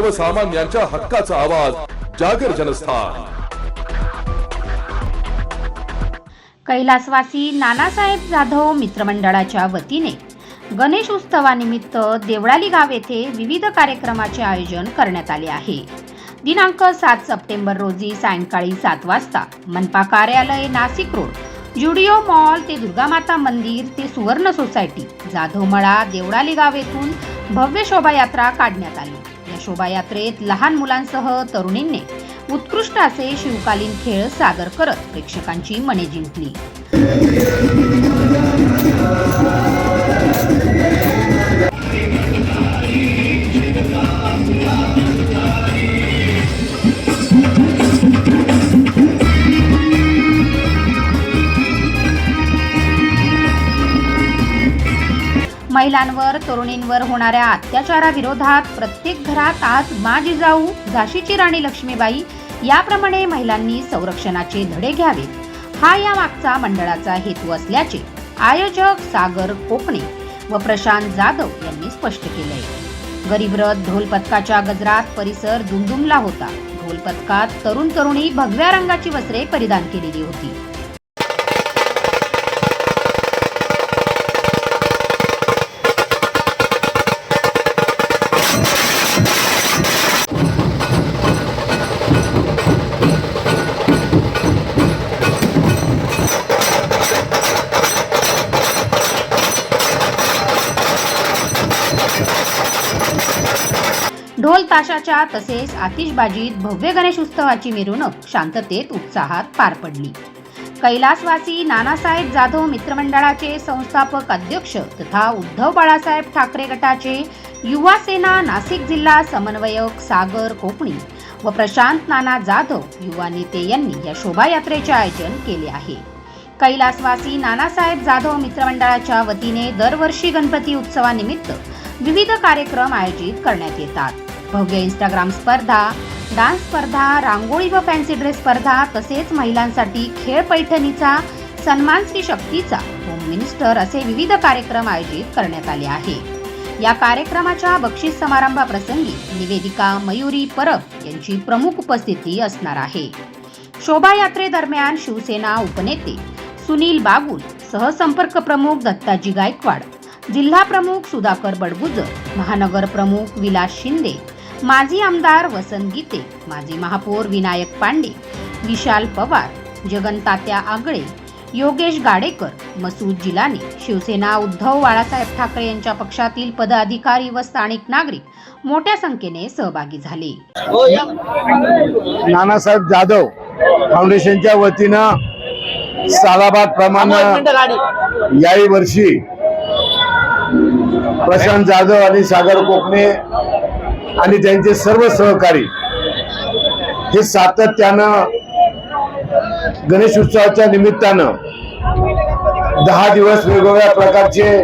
सर्वसामान्यांच्या हक्काचा आवाज जागर जनस्थान. कैलासवासी नानासाहेब जाधव मित्रमंडळाच्या वतीने गणेश उत्सवानिमित्त देवळाली गाव येथे विविध कार्यक्रमाचे आयोजन करण्यात आले आहे. दिनांक सात सप्टेंबर रोजी सायंकाळी सात वाजता मनपा कार्यालय नाशिक रोड जुडिओ मॉल ते दुर्गामाता मंदिर ते सुवर्ण सोसायटी जाधवमळा देवळाली गाव येथून भव्य शोभायात्रा काढण्यात आली. शोभायात्रेत लहान मुलांसह तरुणींनी उत्कृष्ट असे शिवकालीन खेळ सादर करत प्रेक्षकांची मने जिंकली. महिलांवर तरुणींवर होणाऱ्या अत्याचाराविरोधात प्रत्येक घरात आज मा जिजाऊ झाशीची राणी लक्ष्मीबाई. याप्रमाणे महिलांनी संरक्षणाचे धडे घ्यावे हा या मागचा मंडळाचा हेतू असल्याचे आयोजक सागर कोकणे व प्रशांत जाधव यांनी स्पष्ट केलंय. गरीबरथ ढोल पथकाच्या गजरात परिसर दुमदुमला होता. ढोल पथकात तरुण तरुणी भगव्या रंगाची वस्त्रे परिधान केलेली होती. ढोल ताशाच्या तसेच आतिषबाजीत भव्य गणेश उत्सवाची मिरवणूक शांततेत उत्साहात पार पडली. कैलासवासी नानासाहेब जाधव मित्रमंडळाचे संस्थापक अध्यक्ष तथा उद्धव बाळासाहेब ठाकरे गटाचे युवा सेना नाशिक जिल्हा समन्वयक सागर कोकणी व प्रशांत नाना जाधव युवा नेते यांनी या शोभायात्रेचे आयोजन केले आहे. कैलासवासी नानासाहेब जाधव मित्रमंडळाच्या वतीने दरवर्षी गणपती उत्सवानिमित्त विविध कार्यक्रम आयोजित करण्यात येतात. भव्य इंस्टाग्राम स्पर्धा डान्स स्पर्धा रांगोळी व फॅन्सी ड्रेस स्पर्धा तसेच महिलांसाठी खेळ पैठणीचा सन्मान श्री शक्तीचा होम मिनिस्टर असे विविध कार्यक्रम आयोजित करण्यात आले आहे. या कार्यक्रमाच्या बक्षीस समारंभाप्रसंगी निवेदिका मयुरी परब यांची प्रमुख उपस्थिती असणार आहे. शोभायात्रेदरम्यान शिवसेना उपनेते सुनील बागुल सहसंपर्क प्रमुख दत्ताजी गायकवाड जिल्हा प्रमुख सुधाकर बडगुजर महानगर प्रमुख विलास शिंदे माजी आमदार वसंत गीते माजी महापौर विनायक पांडे विशाल पवार जगनतात्या आगळे योगेश गाडेकर मसूद जिलानी शिवसेना उद्धव बाळासाहेब ठाकरे यांच्या पक्षातील पदाधिकारी व स्थानिक नागरिक मोठ्या संख्येने सहभागी झाले. नानासाहेब जाधव फाउंडेशनच्या वतीनं सालाबाद प्रमाणे याही वर्षी प्रशांत जाधव आणि सागर कोकणे आणि त्यांचे सर्व सहकारी हे सातत्यानं गणेश उत्सवाच्या निमित्तानं दहा दिवस वेगवेगळ्या प्रकारचे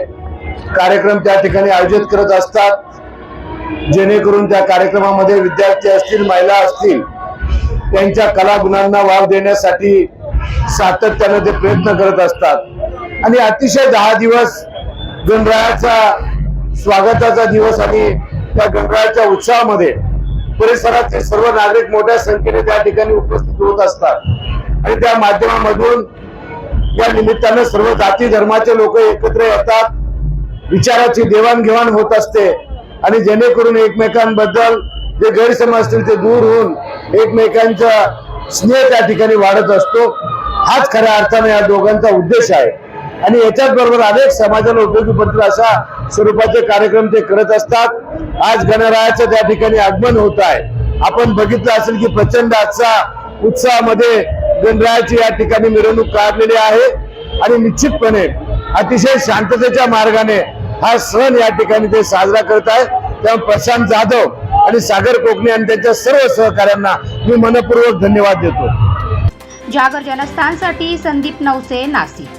कार्यक्रम त्या ठिकाणी आयोजित करत असतात. जेणेकरून त्या कार्यक्रमामध्ये विद्यार्थी असतील महिला असतील त्यांच्या कलागुणांना वाव देण्यासाठी सातत्यानं ते प्रयत्न करत असतात. आणि अतिशय दहा दिवस गणरायाचा स्वागताचा दिवस आणि त्या गणरायाच्या उत्साहामध्ये परिसराचे सर्व नागरिक मोठ्या संख्येने त्या ठिकाणी उपस्थित होत असतात. आणि त्या माध्यमामधून या निमित्तानं सर्व जाती धर्माचे लोक एकत्र येतात. विचाराची देवाणघेवाण होत असते. आणि जेणेकरून एकमेकांबद्दल जे गैरसमज असतील ते दूर होऊन एकमेकांचा स्नेह त्या ठिकाणी वाढत असतो. हाच खऱ्या अर्थाने या दोघांचा उद्देश आहे. आणि याच्याच बरोबर अनेक समाजाला उपयोगी पडतील अशा स्वरूपाचे कार्यक्रम ते करत असतात. आज गणरायाचं त्या ठिकाणी आगमन होत आहे. आपण बघितलं असेल की प्रचंड आजचा उत्साहामध्ये गणरायाची या ठिकाणी मिरवणूक काढलेली आहे. आणि निश्चितपणे अतिशय शांततेच्या मार्गाने हा सण या ठिकाणी ते साजरा करत आहे. त्यामुळे प्रशांत जाधव आणि सागर कोकणे आणि त्यांच्या सर्व सहकाऱ्यांना मी मनपूर्वक धन्यवाद देतो. जागर जनस्थानसाठी संदीप नवसे नाशिक.